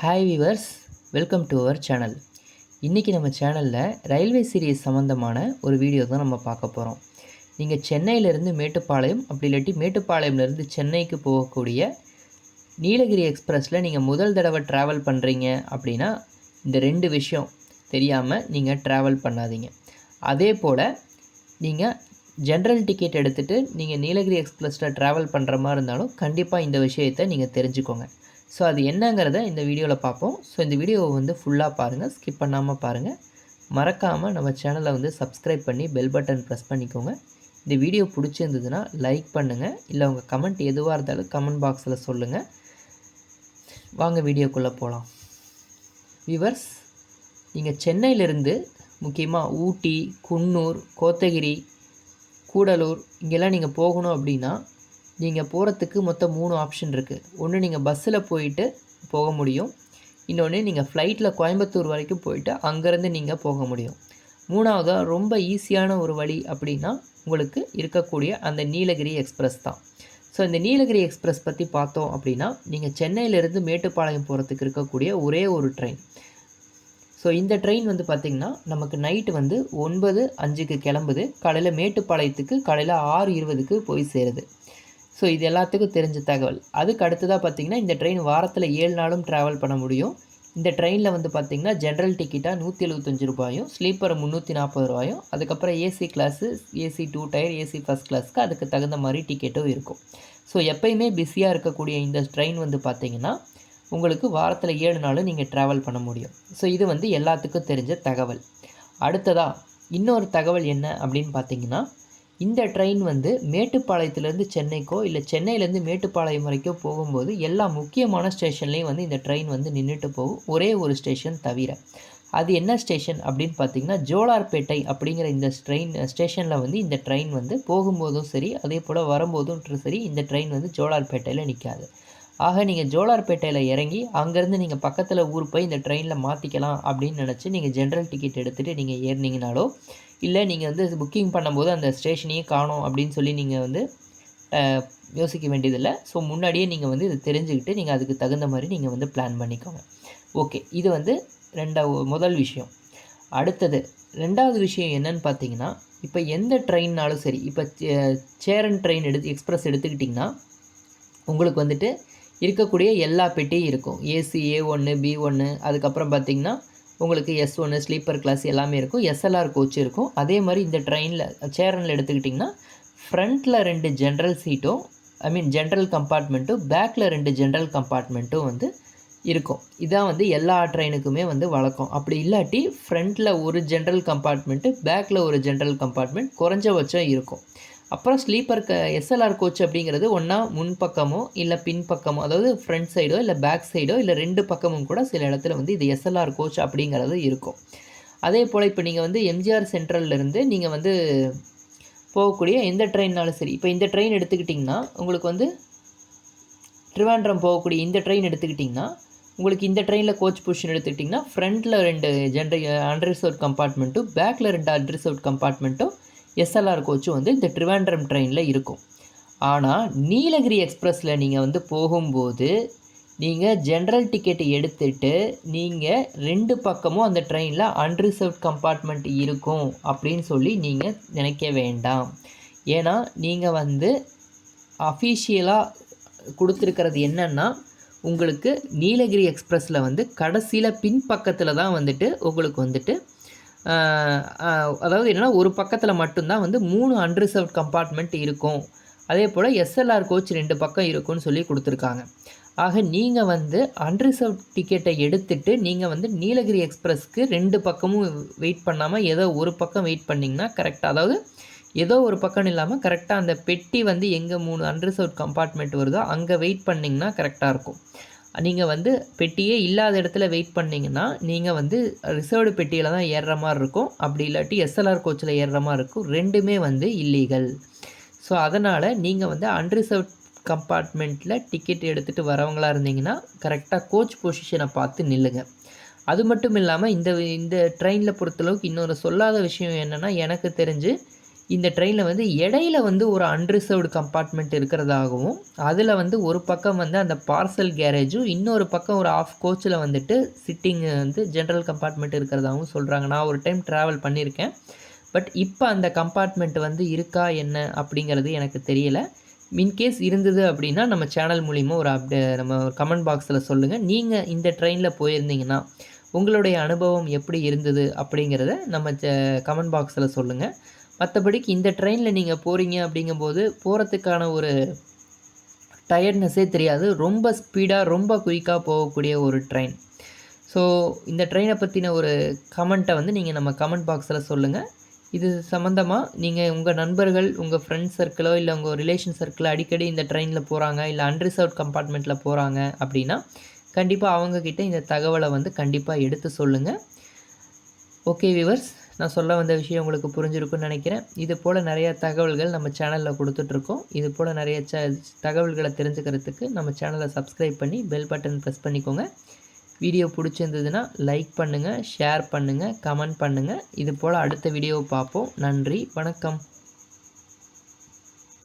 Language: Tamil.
Hi viewers welcome to our channel இன்றைக்கி நம்ம சேனலில் ரயில்வே சீரியஸ் சம்மந்தமான ஒரு வீடியோ தான் நம்ம பார்க்க போகிறோம் நீங்கள் சென்னையிலேருந்து மேட்டுப்பாளையம் அப்படி இல்லாட்டி மேட்டுப்பாளையம்லேருந்து சென்னைக்கு போகக்கூடிய நீலகிரி எக்ஸ்பிரஸில் நீங்கள் முதல் தடவை ட்ராவல் பண்ணுறீங்க அப்படின்னா இந்த ரெண்டு விஷயம் தெரியாமல் நீங்கள் ட்ராவல் பண்ணாதீங்க. அதே போல் நீங்கள் ஜென்ரல் டிக்கெட் எடுத்துகிட்டு நீங்கள் நீலகிரி எக்ஸ்பிரஸில் ட்ராவல் பண்ணுற மாதிரி இருந்தாலும் கண்டிப்பாக இந்த விஷயத்தை நீங்கள் தெரிஞ்சுக்கோங்க. ஸோ அது என்னங்கிறத இந்த வீடியோவில் பார்ப்போம். ஸோ இந்த வீடியோவை வந்து ஃபுல்லாக பாருங்கள் ஸ்கிப் பண்ணாமல் பாருங்கள் மறக்காமல் நம்ம சேனலை வந்து சப்ஸ்கிரைப் பண்ணி பெல் பட்டன் ப்ரெஸ் பண்ணிக்கோங்க. இந்த வீடியோ பிடிச்சிருந்ததுன்னா லைக் பண்ணுங்கள் இல்லை உங்கள் கமெண்ட் எதுவாக இருந்தாலும் கமெண்ட் பாக்ஸில் சொல்லுங்கள் வாங்க வீடியோக்குள்ளே போகலாம் விவர்ஸ் நீங்கள் சென்னையிலேருந்து முக்கியமாக ஊட்டி குன்னூர் கோத்தகிரி கூடலூர் இங்கெல்லாம் நீங்கள் போகணும் அப்படின்னா நீங்கள் போகிறதுக்கு மொத்தம் மூணு ஆப்ஷன் இருக்குது ஒன்று நீங்கள் பஸ்ஸில் போயிட்டு போக முடியும். இன்னொன்று நீங்கள் ஃப்ளைட்டில் கோயம்புத்தூர் வரைக்கும் போயிட்டு அங்கேருந்து நீங்கள் போக முடியும். மூணாவதாக ரொம்ப ஈஸியான ஒரு வழி அப்படின்னா உங்களுக்கு இருக்கக்கூடிய அந்த நீலகிரி எக்ஸ்பிரஸ் தான். ஸோ இந்த நீலகிரி எக்ஸ்பிரஸ் பற்றி பார்த்தோம் அப்படின்னா நீங்கள் சென்னையிலேருந்து மேட்டுப்பாளையம் போகிறதுக்கு இருக்கக்கூடிய ஒரே ஒரு ட்ரெயின் ஸோ இந்த ட்ரெயின் வந்து பார்த்திங்கன்னா நமக்கு நைட்டு வந்து ஒன்பது அஞ்சுக்கு கிளம்புது. காலையில் மேட்டுப்பாளையத்துக்கு காலையில் ஆறு இருபதுக்கு போய் சேருது. ஸோ இது எல்லாத்துக்கும் தெரிஞ்ச தகவல். அதுக்கு அடுத்ததாக பார்த்திங்கன்னா இந்த ட்ரெயின் வாரத்தில் ஏழு நாளும் ட்ராவல் பண்ண முடியும். இந்த ட்ரெயினில் வந்து பார்த்திங்கன்னா ஜென்ரல் டிக்கெட்டாக நூற்றி எழுபத்தஞ்சு ரூபாயும் ஸ்லீப்பர் முந்நூற்றி நாற்பது ரூபாயும் அதுக்கப்புறம் AC class AC two tier AC first கிளாஸ்க்கு அதுக்கு தகுந்த மாதிரி டிக்கெட்டும் இருக்கும். ஸோ எப்பயுமே பிஸியாக இருக்கக்கூடிய இந்த ட்ரெயின் வந்து பார்த்திங்கன்னா உங்களுக்கு வாரத்தில் ஏழு நாளும் நீங்கள் ட்ராவல் பண்ண முடியும். ஸோ இது வந்து எல்லாத்துக்கும் தெரிஞ்ச தகவல். அடுத்ததாக இன்னொரு தகவல் என்ன அப்படின்னு பார்த்தீங்கன்னா இந்த ட்ரெயின் வந்து மேட்டுப்பாளையத்துலேருந்து சென்னைக்கோ இல்லை சென்னையிலேருந்து மேட்டுப்பாளையம் வரைக்கும் போகும்போது எல்லா முக்கியமான ஸ்டேஷன்லேயும் வந்து இந்த ட்ரெயின் வந்து நின்றுட்டு போகும். ஒரே ஒரு ஸ்டேஷன் தவிர. அது என்ன ஸ்டேஷன் அப்படின்னு பார்த்தீங்கன்னா ஜோலார்பேட்டை அப்படிங்கிற இந்த ட்ரெயின் ஸ்டேஷனில் வந்து இந்த ட்ரெயின் வந்து போகும்போதும் சரி அதே போல் வரும்போதும் சரி இந்த ட்ரெயின் வந்து ஜோலார்பேட்டையில் நிற்காது ஆக நீங்கள் ஜோலார்பேட்டையில் இறங்கி அங்கேருந்து நீங்கள் பக்கத்தில் ஊர் போய் இந்த ட்ரெயினில் மாற்றிக்கலாம் அப்படின்னு நினச்சி நீங்கள் ஜென்ரல் டிக்கெட் எடுத்துகிட்டு நீங்கள் ஏறினீங்கனாலோ இல்லை நீங்கள் வந்து புக்கிங் பண்ணும்போது அந்த ஸ்டேஷனையே காணும் அப்படின்னு சொல்லி நீங்கள் வந்து யோசிக்க வேண்டியதில்லை. ஸோ முன்னாடியே நீங்கள் வந்து இதை தெரிஞ்சுக்கிட்டு நீங்கள் அதுக்கு தகுந்த மாதிரி நீங்கள் வந்து பிளான் பண்ணிக்கோங்க. ஓகே இது வந்து ரெண்டாவது முதல் விஷயம். அடுத்தது ரெண்டாவது விஷயம் என்னன்னு பார்த்தீங்கன்னா இப்போ எந்த ட்ரெயின்னாலும் சரி இப்போ சேரன் ட்ரெயின் எடுத்து எக்ஸ்ப்ரெஸ் எடுத்துக்கிட்டிங்கன்னா உங்களுக்கு வந்துட்டு இருக்கக்கூடிய எல்லா பெட்டியும் இருக்கும். ஏசி ஏ ஒன்று பி ஒன்று அதுக்கப்புறம் பார்த்திங்கன்னா உங்களுக்கு எஸ் ஒன்று ஸ்லீப்பர் கிளாஸ் எல்லாமே இருக்கும். எஸ்எல்ஆர் கோச் இருக்கும். அதே மாதிரி இந்த ட்ரெயினில் சேரனில் எடுத்துக்கிட்டிங்கன்னா ஃப்ரண்ட்டில் ரெண்டு ஜென்ரல் சீட்டும் ஐ மீன் ஜென்ரல் கம்பார்ட்மெண்ட்டும் பேக்கில் ரெண்டு ஜென்ரல் கம்பார்ட்மெண்ட்டும் வந்து இருக்கும். இதான் வந்து எல்லா ட்ரெயினுக்குமே வந்து வழக்கம். அப்படி இல்லாட்டி ஃப்ரண்ட்டில் ஒரு ஜென்ரல் கம்பார்ட்மெண்ட்டு பேக்கில் ஒரு ஜென்ரல் கம்பார்ட்மெண்ட் குறைஞ்சபட்சம் இருக்கும். அப்புறம் ஸ்லீப்பர் க எஸ்எல்ஆர் கோச் அப்படிங்கிறது ஒன்றா முன்பக்கமோ இல்லை பின்பக்கமோ அதாவது ஃப்ரண்ட் சைடோ இல்லை பேக் சைடோ இல்லை ரெண்டு பக்கமும் கூட சில இடத்துல வந்து இது எஸ்எல்ஆர் கோச் அப்படிங்கிறது இருக்கும். அதே போல் இப்போ நீங்கள் வந்து எம்ஜிஆர் சென்ட்ரல்லேருந்து நீங்கள் வந்து போகக்கூடிய எந்த ட்ரெயின்னாலும் சரி இப்போ இந்த ட்ரெயின் எடுத்துக்கிட்டிங்கன்னா உங்களுக்கு வந்து ட்ரிவாண்ட்ரம் போகக்கூடிய இந்த ட்ரெயின் எடுத்துக்கிட்டிங்கன்னா உங்களுக்கு இந்த ட்ரெயினில் கோச் பொசிஷன் எடுத்துக்கிட்டிங்கன்னா ஃப்ரண்ட்டில் ரெண்டு ஜென்ரல் அன்ரிசர்வ் கம்பார்ட்மெண்ட்டும் பேக்கில் ரெண்டு அன்ரிசர்வ் கம்பார்ட்மெண்ட்டும் எஸ்எல்ஆர் கோச்சும் வந்து இந்த ட்ரிவாண்ட்ரம் ட்ரெயினில் இருக்கும். ஆனால் நீலகிரி எக்ஸ்பிரஸில் நீங்கள் வந்து போகும்போது நீங்கள் ஜென்ரல் டிக்கெட் எடுத்துகிட்டு நீங்கள் ரெண்டு பக்கமும் அந்த ட்ரெயினில் அன்ரிசர்வ்ட் கம்பார்ட்மெண்ட் இருக்கும் அப்படின்னு சொல்லி நீங்கள் நினைக்க வேண்டாம். ஏன்னா நீங்கள் வந்து அஃபீஷியலாக கொடுத்துருக்கிறது என்னென்னா உங்களுக்கு நீலகிரி எக்ஸ்பிரஸில் வந்து கடைசியில் பின்பக்கத்தில் தான் வந்துட்டு உங்களுக்கு வந்துட்டு அதாவது என்னென்னா ஒரு பக்கத்தில் மட்டும்தான் வந்து மூணு அன்ரிசர்வ் கம்பார்ட்மெண்ட் இருக்கும். அதே போல் எஸ்எல்ஆர் கோச் ரெண்டு பக்கம் இருக்கும்னு சொல்லி கொடுத்துருக்காங்க. ஆக நீங்கள் வந்து அன்ரிசர்வ் டிக்கெட்டை எடுத்துட்டு நீங்கள் வந்து நீலகிரி எக்ஸ்பிரஸ்க்கு ரெண்டு பக்கமும் வெயிட் பண்ணாமல் ஏதோ ஒரு பக்கம் வெயிட் பண்ணிங்கன்னா கரெக்டாக அதாவது ஏதோ ஒரு பக்கம் இல்லாமல் கரெக்டாக அந்த பெட்டி வந்து எங்கே மூணு அன்ரிசர்வ் கம்பார்ட்மெண்ட் வருதோ அங்கே வெயிட் பண்ணிங்கன்னா கரெக்டாக இருக்கும். நீங்கள் வந்து பெட்டியே இல்லாத இடத்துல வெயிட் பண்ணிங்கன்னா நீங்கள் வந்து ரிசர்வ்டு பெட்டியில் தான் ஏறுற மாதிரி இருக்கும். அப்படி இல்லாட்டி எஸ்எல்ஆர் கோச்சில் ஏறுற மாதிரி இருக்கும். ரெண்டுமே வந்து இல்லீகல் ஸோ அதனால் நீங்கள் வந்து அன்ரிசர்வ் கம்பார்ட்மெண்ட்டில் டிக்கெட் எடுத்துகிட்டு வரவங்களாக இருந்தீங்கன்னா கரெக்டாக கோச் பொசிஷனை பார்த்து நில்லுங்க. அது மட்டும் இல்லாமல் இந்த இந்த ட்ரெயினில் பொறுத்தளவுக்கு இன்னொரு சொல்லாத விஷயம் என்னென்னா எனக்கு தெரிஞ்சு இந்த ட்ரெயினில் வந்து இடையில வந்து ஒரு அன்ரிசர்வ்டு கம்பார்ட்மெண்ட் இருக்கிறதாகவும் அதில் வந்து ஒரு பக்கம் வந்து அந்த பார்சல் கேரேஜும் இன்னொரு பக்கம் ஒரு ஆஃப் கோச்சில் வந்துட்டு சிட்டிங் வந்து ஜென்ரல் கம்பார்ட்மெண்ட் இருக்கிறதாகவும் சொல்கிறாங்க நான் ஒரு டைம் ட்ராவல் பண்ணியிருக்கேன். பட் இப்போ அந்த கம்பார்ட்மெண்ட் வந்து இருக்கா என்ன அப்படிங்கிறது எனக்கு தெரியலை. இன்கேஸ் இருந்தது அப்படின்னா நம்ம சேனல் மூலிமா ஒரு அப்டே நம்ம கமெண்ட் பாக்ஸில் சொல்லுங்கள் நீங்கள் இந்த ட்ரெயினில் போயிருந்தீங்கன்னா உங்களுடைய அனுபவம் எப்படி இருந்தது அப்படிங்கிறத நம்ம கமெண்ட் பாக்ஸில் சொல்லுங்கள் மற்றபடிக்கு இந்த ட்ரெயினில் நீங்கள் போகிறீங்க அப்படிங்கும்போது போகிறதுக்கான ஒரு டயர்ட்னஸே தெரியாது. ரொம்ப ஸ்பீடாக ரொம்ப குயிக்காக போகக்கூடிய ஒரு ட்ரெயின் ஸோ இந்த ட்ரெயினை பற்றின ஒரு கமெண்ட்டை வந்து நீங்கள் நம்ம கமெண்ட் பாக்ஸில் சொல்லுங்கள் இது சம்மந்தமாக நீங்கள் உங்கள் நண்பர்கள் உங்கள் ஃப்ரெண்ட்ஸ் சர்க்கிளோ இல்லை உங்கள் ரிலேஷன் சர்க்கிளோ அடிக்கடி இந்த ட்ரெயினில் போகிறாங்க இல்லை அன்ரிசர்வ் கம்பார்ட்மெண்ட்டில் போகிறாங்க அப்படின்னா கண்டிப்பாக அவங்கக்கிட்ட இந்த தகவலை வந்து கண்டிப்பாக எடுத்து சொல்லுங்கள் ஓகே விவர்ஸ் நான் சொல்ல வந்த விஷயம் உங்களுக்கு புரிஞ்சிருக்குன்னு நினைக்கிறேன். இது போல் நிறைய தகவல்கள் நம்ம சேனலில் கொடுத்துட்ருக்கோம் இது போல் நிறைய ச தகவல்களை தெரிஞ்சுக்கிறதுக்கு நம்ம சேனலை சப்ஸ்கிரைப் பண்ணி பெல் பட்டன் ப்ரெஸ் பண்ணிக்கோங்க. வீடியோ பிடிச்சிருந்ததுன்னா லைக் பண்ணுங்கள் ஷேர் பண்ணுங்கள் கமெண்ட் பண்ணுங்கள் இது போல் அடுத்த வீடியோவை பார்ப்போம். நன்றி வணக்கம்.